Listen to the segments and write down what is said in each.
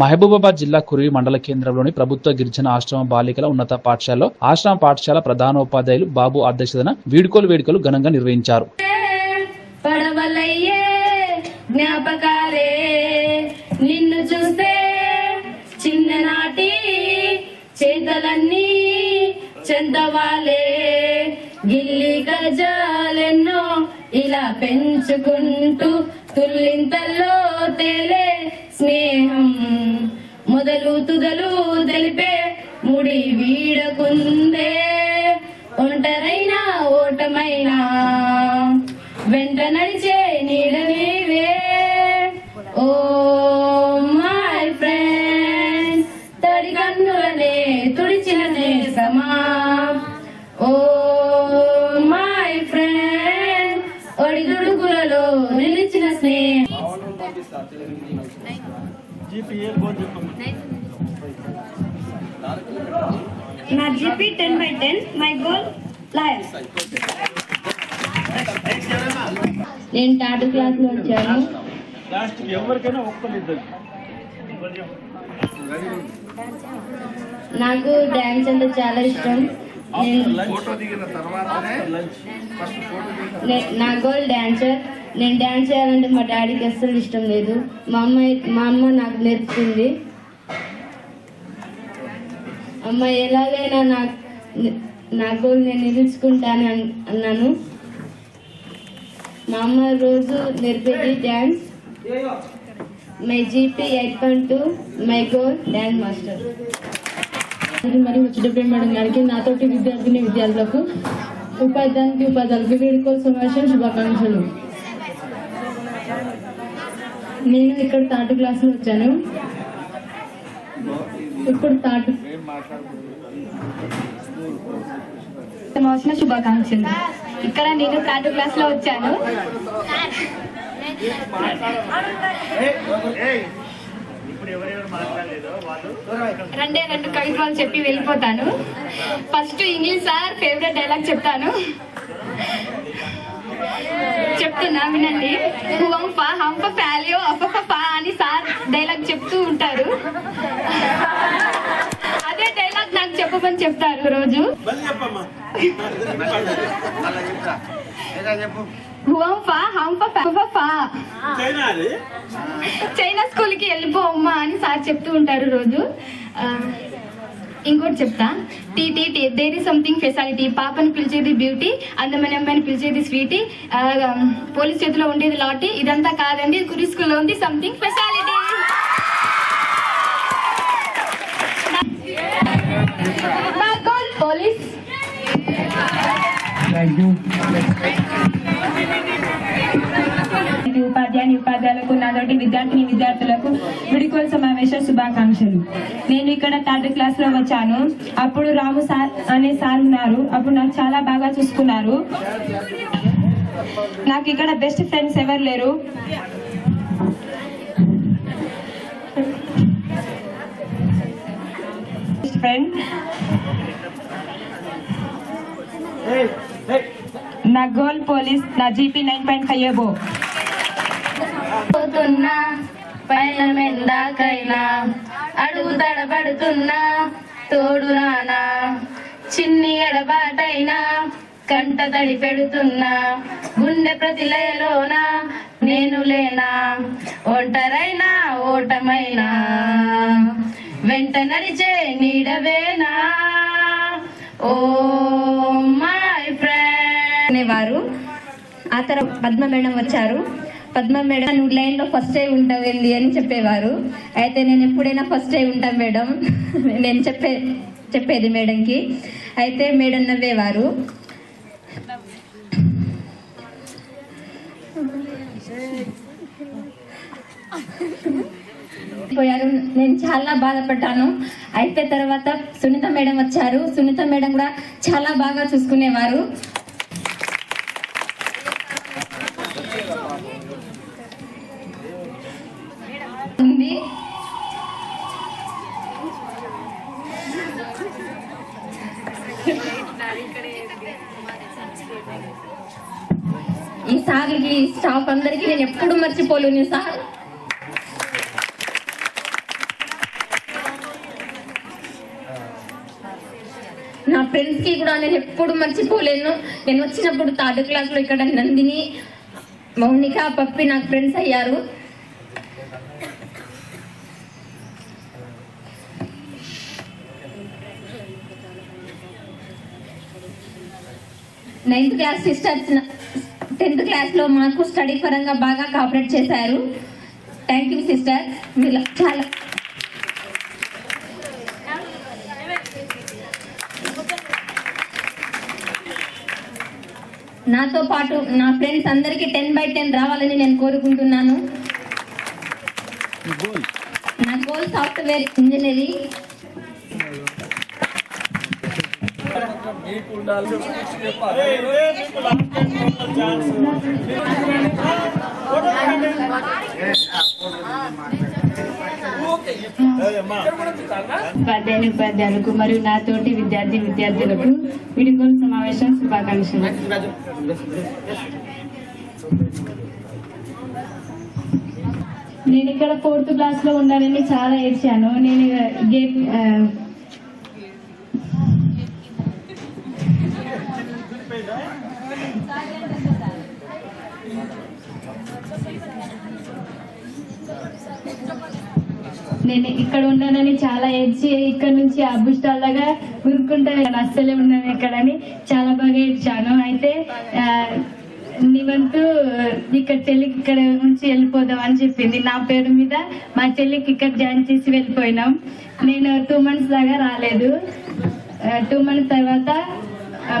మహబూబాబాద్ జిల్లా కురివి మండల కేంద్రంలోని ప్రభుత్వ గిరిజన ఆశ్రమ బాలికల ఉన్నత పాఠశాలలో ఆశ్రమ పాఠశాల ప్రధానోపాధ్యాయులు బాబు అధ్యక్షతన వీడుకోలు వేడుకలు ఘనంగా నిర్వహించారు. జ్ఞాపకాలే నిన్ను చూస్తే చిన్ననాటి చేతలన్నీ చెందవాలే. గిల్లి గజాలెన్నో ఇలా పెంచుకుంటూ తుల్లింతల్లో తేలే స్నేహం మొదలు తుదలు తెలిపే ముడి వీడకుందే ఒంటరైనా ఓటమైనా వెంటనే ఒడిదుడుకులలో నిలిచిన స్నేహం. నా GP ten by ten my goal Lions నేను థర్డ్ క్లాస్లో వచ్చాను. లాస్ట్ ఎవరికైనా నాకు డాన్స్ అంటే చాలా ఇష్టం. ఫోటో దిగిన తర్వాతనే లంచ్ ఫస్ట్ ఫోటో దిగిన నే- గోల్ డాన్సర్ నేను డాన్స్ చేయాలంటే మా డాడీకి అస్సలు ఇష్టం లేదు. మా అమ్మ మా అమ్మ నాకు నేర్పుతుంది. అమ్మ ఎలాగైనా నా నా గోల్ నేను నిలుచుకుంటాను అన్- అన్నాను. మా అమ్మ రోజు నేర్పేది dance my GP eight point two my goal dance master మరియు ముచ్చటపై మేడం గారికి నాతోటి విద్యార్థిని విద్యార్థులకు ఉపాధ్యాయునికి ఉపాధ్యాయులకు వీడుకోలు సమావేశం శుభాకాంక్షలు. నేను ఇక్కడ థర్డ్ క్లాస్లో వచ్చాను. ఇప్పుడు థర్డ్ మోసిన శుభాకాంక్షలు. ఇక్కడ నేను థర్డ్ క్లాస్లో వచ్చాను ఇప్పుడు ఎవరెవరు మాట్లాడలేదో వాళ్ళు రెండే రెండు కవిత్వాలు చెప్పి వెళ్ళిపోతాను. First English sir favourite dialogue చెప్తాను. చెప్తున్నా వినండి. హువంఫ హంఫ ఫ్యాలియో అఫఫ ఫా అని సార్ డైలాగ్ చెప్తూ ఉంటారు. అదే డైలాగ్ నాకు చెప్పమని చెప్తారు రోజు. చైనా స్కూల్కి వెళ్ళిపో అమ్మా అని సార్ చెప్తూ ఉంటారు రోజు. ఇంకోటి చెప్తా. T T T there is something facility పాపని పిలిచేది బ్యూటీ అందమైన అమ్మాయిని పిలిచేది స్వీటీ పోలీస్ చేతిలో ఉండేది లాటీ ఇదంతా కాదండి కురి స్కూల్లో ఉంది సంథింగ్ ఫెసాలిటీ పోలీస్ ఉపాధ్యాయుని ఉపాధ్యాయులకు నాతోటి విద్యార్థిని విద్యార్థులకు విడుకోల సమావేశ శుభాకాంక్షలు. నేను ఇక్కడ థర్డ్ క్లాస్లో వచ్చాను. అప్పుడు రాము సార్ అనే సార్ ఉన్నారు. అప్పుడు నాకు చాలా బాగా చూసుకున్నారు. నాకు ఇక్కడ బెస్ట్ ఫ్రెండ్స్ ఎవరు లేరు? బెస్ట్ ఫ్రెండ్ నా గోల్ పోలీస్ నా GP nine point five above పోతున్నా పైన మెందాకైనా అడుగు తడబడుతున్నా తోడు రానా చిన్ని ఎడబాటైనా కంట తడి పెడుతున్నా గుండె ప్రతి లయలోన నేను లేనా ఒంటరైనా ఓటమైనా వెంట నడిచే నీడవేనా ఓ మా ఫ్రెండ్ అనేవారు ఆ తర్వాత పద్మ మేడం వచ్చారు. పద్మ మేడం నువ్వు లైన్లో ఫస్ట్ అయి ఉంటావు ఏంది అని చెప్పేవారు. అయితే నేను ఎప్పుడైనా ఫస్ట్ అయి ఉంటా మేడం? నేను చెప్పే చెప్పేది మేడంకి. అయితే మేడం నవ్వేవారు. పోయారు. నేను చాలా బాధపడ్డాను. అయితే తర్వాత సునీత మేడం వచ్చారు. సునీత మేడం కూడా చాలా బాగా చూసుకునేవారు. ఈ సార్కి స్టాఫ్ అందరికీ నేను ఎప్పుడు మర్చిపోలేను సార్. నా ఫ్రెండ్స్కి కూడా నేను ఎప్పుడు మర్చిపోలేను. నేను వచ్చినప్పుడు థర్డ్ క్లాస్లో ఇక్కడ నందిని మౌనిక పప్పి నాకు ఫ్రెండ్స్ అయ్యారు. నైన్త్ క్లాస్ సిస్టర్స్ టెన్త్ క్లాస్లో మాకు స్టడీ పరంగా బాగా కాపరేట్ చేశారు. థ్యాంక్ యూ సిస్టర్ మీరు చాలా నాతో పాటు నా ఫ్రెండ్స్ అందరికీ టెన్ బై టెన్ రావాలని నేను కోరుకుంటున్నాను. నా గోల్ సాఫ్ట్వేర్ ఇంజనీరింగ్ ఉపాధ్యాయుని ఉపాధ్యాయులకు మరియు నాతోటి విద్యార్థి విద్యార్థులకు వీడుకోలు సమావేశం శుభాకాంక్షలు. నేను ఇక్కడ ఫోర్త్ క్లాస్లో ఉండాలని చాలా ఏడ్చాను. నేను గేట్ నేను ఇక్కడ ఉన్నానని చాలా ఏడ్చి ఇక్కడ నుంచి అబ్బుష్టాలుగా ఉరుక్కుంటే ఉరుక్కుంటా అస్సలే ఉన్నాను ఇక్కడని చాలా బాగా ఏడ్చాను. అయితే నీ వంతు ఇక్కడ చెల్లికి ఇక్కడ నుంచి వెళ్ళిపోదాం అని చెప్పింది. నా పేరు మీద మా చెల్లికి ఇక్కడ జాయిన్ చేసి వెళ్ళిపోయినాం. నేను టూ మంత్స్ దాకా రాలేదు. టూ మంత్స్ తర్వాత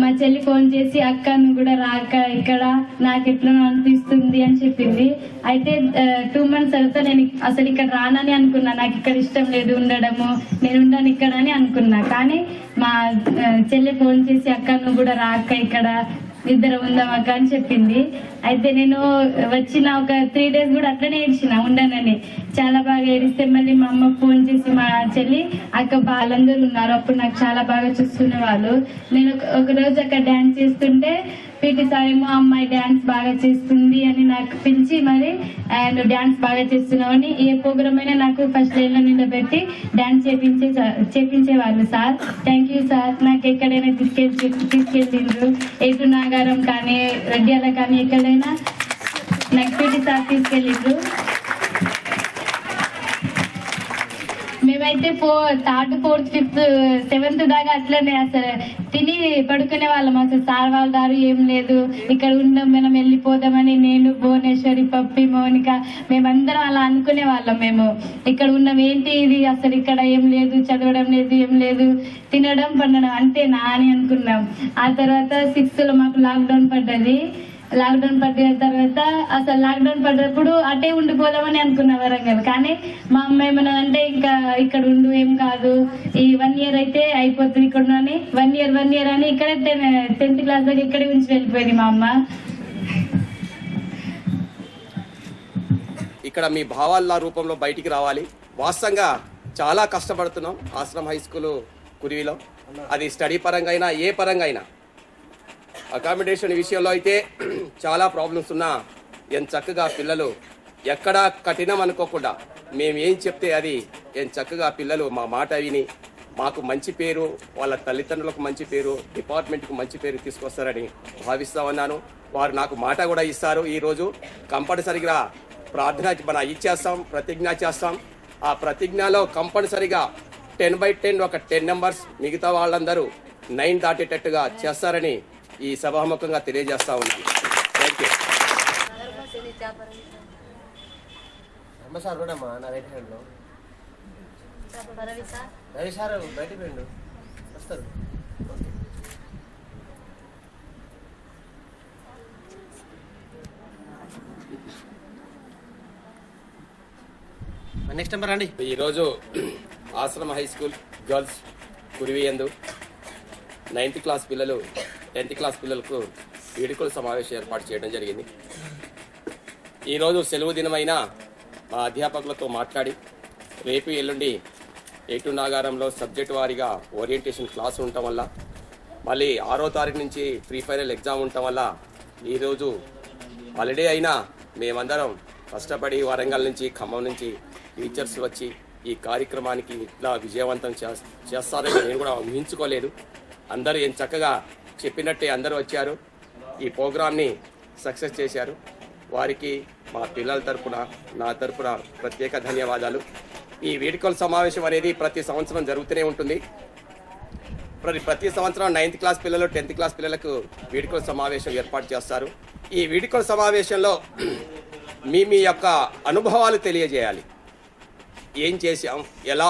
మా చెల్లి ఫోన్ చేసి అక్క నువ్వు కూడా రాక ఇక్కడ నాకు ఎట్లా అనిపిస్తుంది అని చెప్పింది. అయితే టూ మంత్స్ తర్వాత నేను అసలు ఇక్కడ రానని అనుకున్నా. నాకు ఇక్కడ ఇష్టం లేదు ఉండడము నేను ఉండను ఇక్కడ అని అనుకున్నా. కానీ మా చెల్లి ఫోన్ చేసి అక్క నువ్వు కూడా రాక ఇక్కడ నిద్ర ఉందాం అక్క అని చెప్పింది. అయితే నేను వచ్చిన ఒక త్రీ డేస్ కూడా అట్లనే ఏడ్చిన ఉండనని. చాలా బాగా ఏడిస్తే మళ్ళీ మా అమ్మ ఫోన్ చేసి మా చెల్లి అక్క వాళ్ళందరూ ఉన్నారు అప్పుడు నాకు చాలా బాగా చూస్తున్న వాళ్ళు. నేను ఒక- ఒక రోజు అక్కడ డాన్స్ చేస్తుంటే పీటీ సార్ ఏమో అమ్మాయి డాన్స్ బాగా చేస్తుంది అని నాకు పిలిచి మరి అండ్ డాన్స్ బాగా చేస్తున్నావు అని ఏ ప్రోగ్రామ్ అయినా నాకు ఫస్ట్ లైన్లో నిలబెట్టి డాన్స్ చేపించే చేపించేవాళ్ళు సార్. Thank you sir. నాకు ఎక్కడైనా తీసుకెళ్ళి తీసుకెళ్ళిండ్రు. ఎటు నాగారం కానీ రెడ్యాల కానీ ఎక్కడైనా నాకు పీటీ సార్ తీసుకెళ్ళిండ్రు. మేమైతే four third fourth fifth seventh దాకా అట్లనే అసలు తిని పడుకునే వాళ్ళం అసలు. సార్ వాళ్ళ దారు ఏం లేదు. ఇక్కడ ఉండం మనం వెళ్ళిపోదామని నేను భువనేశ్వరి పప్పి మౌనిక మేమందరం అలా అనుకునే వాళ్ళం మేము. ఇక్కడ ఉన్నాం ఏంటి ఇది? అసలు ఇక్కడ ఏం లేదు చదవడం లేదు ఏం లేదు. తినడం పండడం అంతేనా అని అనుకున్నాం. ఆ తర్వాత సిక్స్త్లో మాకు లాక్డౌన్ పడ్డది. లాక్డౌన్ పట్టిన తర్వాత అసలు లాక్డౌన్ పడ్డప్పుడు అటే ఉండిపోదామని అనుకున్నా వరంగల్. కానీ మా అమ్మ ఏమన్నా అంటే ఇంకా ఇక్కడ ఉండు ఏం కాదు. ఈ వన్ ఇయర్ అయితే అయిపోతుంది ఇక్కడ అని. వన్ ఇయర్ వన్ ఇయర్ అని ఇక్కడే టెన్త్ క్లాస్ దాకా ఇక్కడే ఉంచి వెళ్ళిపోయింది మా అమ్మ. ఇక్కడ మీ భావాల రూపంలో బయటికి రావాలి. వాస్తవంగా చాలా కష్టపడుతున్నాం. ఆశ్రమ్ హై స్కూల్ కురివిలో అది స్టడీ పరంగా అయినా ఏ పరంగా అయినా. అకామిడేషన్ విషయంలో అయితే చాలా ప్రాబ్లమ్స్ ఉన్నా ఎంత చక్కగా పిల్లలు ఎక్కడా కఠినం అనుకోకుండా మేము ఏం చెప్తే అది ఏం చక్కగా పిల్లలు మా మాట విని మాకు మంచి పేరు వాళ్ళ తల్లిదండ్రులకు మంచి పేరు డిపార్ట్మెంట్కు మంచి పేరు తీసుకొస్తారని భావిస్తా ఉన్నాను వారు నాకు మాట కూడా ఇస్తారు. ఈరోజు కంపల్సరిగా ప్రార్థన మన ఇచ్చేస్తాం ప్రతిజ్ఞ చేస్తాం. ఆ ప్రతిజ్ఞలో కంపల్సరిగా టెన్ బై టెన్ ఒక టెన్ నెంబర్స్ మిగతా వాళ్ళందరూ నైన్ దాటేటట్టుగా చేస్తారని ఈ సభాముఖంగా తెలియజేస్తా ఉన్నాను. థ్యాంక్ యూ సార్ చూడమ్మా నా రైట్ హ్యాండ్లో. రవి సార్ బయటికి వస్తారు. నెక్స్ట్ నెంబర్ రండి. ఈరోజు ఆశ్రమ హై స్కూల్ గర్ల్స్ కురివియందు నైన్త్ క్లాస్ పిల్లలు టెన్త్ క్లాస్ పిల్లలకు వీడుకోల సమావేశం ఏర్పాటు చేయడం జరిగింది. ఈరోజు సెలవు దినమైన మా అధ్యాపకులతో మాట్లాడి రేపు ఎల్లుండి ఏటు నాగారంలో సబ్జెక్ట్ వారీగా ఓరియంటేషన్ క్లాస్ ఉండటం వల్ల మళ్ళీ ఆరో తారీఖు నుంచి ప్రీ ఫైనల్ ఎగ్జామ్ ఉండటం వల్ల ఈరోజు హాలిడే అయినా మేమందరం కష్టపడి వరంగల్ నుంచి ఖమ్మం నుంచి టీచర్స్ వచ్చి ఈ కార్యక్రమానికి ఇట్లా విజయవంతం చేస్తారని నేను కూడా ఊహించుకోలేదు. అందరూ ఏం చక్కగా చెప్పినట్టే అందరూ వచ్చారు. ఈ ప్రోగ్రామ్ని సక్సెస్ చేశారు. వారికి మా పిల్లల తరపున నా తరపున ప్రత్యేక ధన్యవాదాలు. ఈ వేడుకల సమావేశం అనేది ప్రతి సంవత్సరం జరుగుతూనే ఉంటుంది. ప్రతి ప్రతి సంవత్సరం నైన్త్ క్లాస్ పిల్లలు టెన్త్ క్లాస్ పిల్లలకు వీడ్కోలు సమావేశం ఏర్పాటు చేస్తారు. ఈ వీడ్కోలు సమావేశంలో మీ మీ యొక్క అనుభవాలు తెలియజేయాలి. ఏం చేశాం? ఎలా